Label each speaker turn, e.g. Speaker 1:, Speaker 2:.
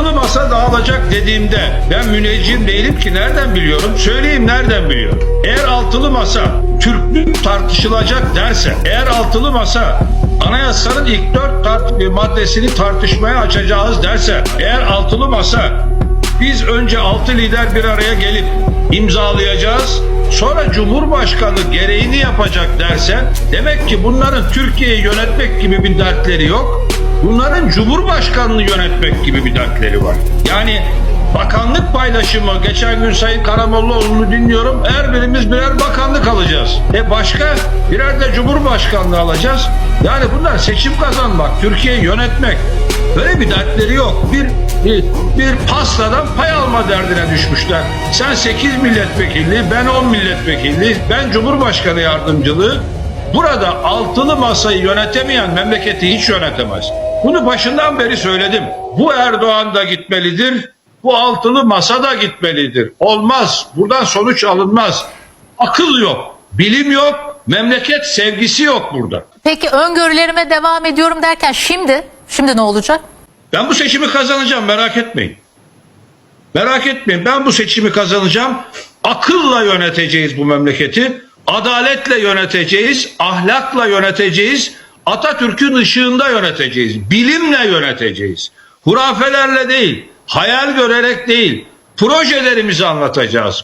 Speaker 1: altılı masa dağılacak dediğimde ben müneccim değilim ki nereden biliyorum? Söyleyeyim nereden biliyorum? Eğer altılı masa Türklük tartışılacak derse, eğer altılı masa anayasanın ilk dört tart- maddesini tartışmaya açacağız derse, eğer altılı masa biz önce altı lider bir araya gelip imzalayacağız. Sonra Cumhurbaşkanı gereğini yapacak derse demek ki bunların Türkiye'yi yönetmek gibi bir dertleri yok. Bunların Cumhurbaşkanını yönetmek gibi bir dertleri var. Yani bakanlık paylaşımı geçen gün Sayın Karamollaoğlu'nu dinliyorum. Her birimiz birer bakanlık alacağız. E başka birer de Cumhurbaşkanlığı alacağız. Yani bunlar seçim kazanmak, Türkiye'yi yönetmek. Böyle bir dertleri yok. Bir, bir, bir pastadan pay alma derdine düşmüşler. Sen 8 milletvekili, ben 10 milletvekili, ben Cumhurbaşkanı yardımcılığı. Burada altılı masayı yönetemeyen memleketi hiç yönetemez. Bunu başından beri söyledim. Bu Erdoğan da gitmelidir, bu altılı masa da gitmelidir. Olmaz, buradan sonuç alınmaz. Akıl yok, bilim yok, memleket sevgisi yok burada.
Speaker 2: Peki öngörülerime devam ediyorum derken şimdi, şimdi ne olacak?
Speaker 1: Ben bu seçimi kazanacağım merak etmeyin. Merak etmeyin ben bu seçimi kazanacağım. Akılla yöneteceğiz bu memleketi. Adaletle yöneteceğiz, ahlakla yöneteceğiz, Atatürk'ün ışığında yöneteceğiz, bilimle yöneteceğiz. Hurafelerle değil, hayal görerek değil, projelerimizi anlatacağız.